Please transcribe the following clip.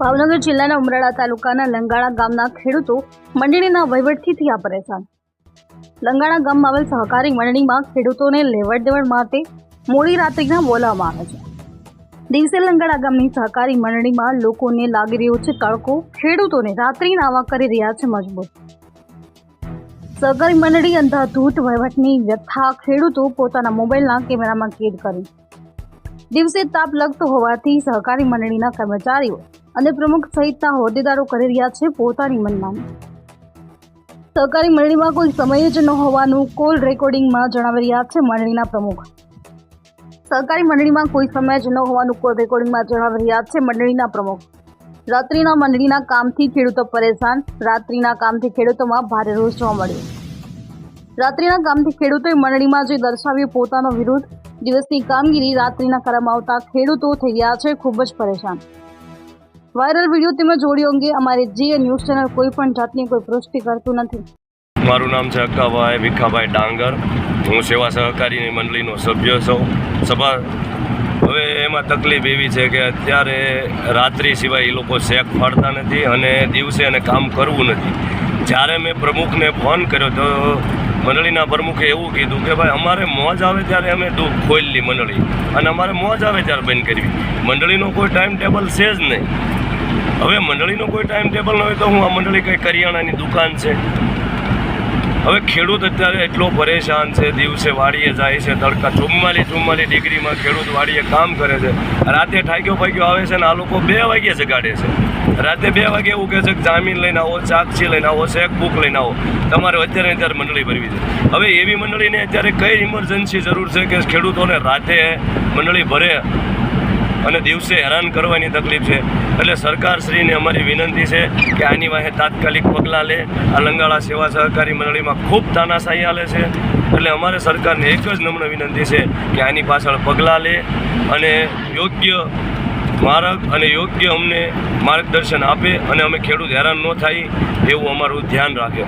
ભાવનગર જિલ્લાના ઉમરાળા તાલુકાના લંગાળા ગામના ખેડૂતો મંડળીના વહીવટથી થયા પરેશાન. લંગાળા ગામમાં આવેલ સહકારી મંડળીમાં ખેડૂતોને લેવડ દેવડ માટે મોડી રાત્રિના બોલાવવામાં આવે છે. દિવસે લંગાળા ગામની સહકારી મંડળીમાં લોકોને લાગી રહ્યો છે તડકો, ખેડૂતોને રાત્રિના આવા કરી રહ્યા છે મજબૂત. સહકારી મંડળી અંધાધૂત વહીવટની વ્યથા ખેડૂતો પોતાના મોબાઈલના કેમેરામાં કેદ કરી. દિવસે તાપ લગતો હોવાથી સહકારી મંડળીના કર્મચારીઓ અને પ્રમુખ સહિતના હોદ્દેદારો કરી રહ્યા છે પોતાની મનમાની. સહકારી મંડળીમાં કોઈ સમય જ ન હોવાનું કોલ રેકોર્ડિંગમાં જણાવી રહ્યા છે મંડળીના પ્રમુખ. સહકારી મંડળીમાં કોઈ સમય જ ન હોવાનું કોલ રેકોર્ડિંગમાં જણાવી રહ્યા છે મંડળીના પ્રમુખ. રાત્રિના મંડળીના કામથી ખેડૂતો પરેશાન, રાત્રિના કામથી ખેડૂતોમાં ભારે રોષ જોવા મળ્યો. રાત્રિના કામથી ખેડૂતોએ મંડળીમાં જે દર્શાવ્યું પોતાનો વિરોધ, દિવસની કામગીરી રાત્રિના કરવામાં આવતા ખેડૂતો થઈ ગયા છે ખૂબ જ પરેશાન. વાયરલ વીડિયો તેમજ જોડીઓ અંગે અમારી જીએ ન્યૂઝ ચેનલ કોઈ પણ જાતની કોઈ પુષ્ટિ કરતું નથી. મારું નામ છે અક્કાભાઈ ભીખાભાઈ ડાંગર. હું સેવા સહકારીની મંડળીનો સભ્ય છું. સભા હવે એમાં તકલીફ એવી છે કે અત્યારે રાત્રિ સિવાય એ લોકો શેક ફાડતા નથી અને દિવસે એને કામ કરવું નથી. જ્યારે મેં પ્રમુખને ફોન કર્યો તો મંડળીના પ્રમુખે એવું કીધું કે ભાઈ અમારે મોજ આવે ત્યારે અમે દૂધ ખોલી મંડળી. અને અમારે મોજ આવે ત્યારે બંધ કરવી. મંડળીનો કોઈ ટાઈમ ટેબલ છે જ નહીં. હવે મંડળીનો કોઈ ટાઈમ ટેબલ ન હોય તો હું આ મંડળી કંઈ કરિયાણાની દુકાન છે. હવે ખેડૂત અત્યારે એટલો પરેશાન છે, દિવસે વાડીએ જાય છે, તડકા ચુમ્માલીસ ચુમ્માલીસ ડિગ્રીમાં ખેડૂત વાડીએ કામ કરે છે. રાતે ઠાક્યો ફાક્યો આવે છે ને આ લોકો બે વાગે જગાડે છે. રાતે બે વાગે એવું કહે છે કે જામીન લઈને આવો, ચાકસી લઈને આવો ચેક બુક લઈને આવો. તમારે અત્યારે અત્યારે મંડળી ભરવી છે. હવે એવી મંડળીને અત્યારે કઈ ઇમરજન્સી જરૂર છે કે ખેડૂતોને રાતે મંડળી ભરે અને દિવસે હેરાન કરવાની તકલીફ છે? એટલે સરકારશ્રીને અમારી વિનંતી છે કે આની વાહે તાત્કાલિક પગલાં લે. આ લંગાળા સેવા સહકારી મંડળીમાં ખૂબ તાનાશાહી આવે છે. એટલે અમારે સરકારને એક જ નમ્ર વિનંતી છે કે આની પાછળ પગલાં લે અને યોગ્ય માર્ગ અને યોગ્ય અમને માર્ગદર્શન આપે અને અમે ખેડૂત હેરાન ન થાય એવું અમારું ધ્યાન રાખે.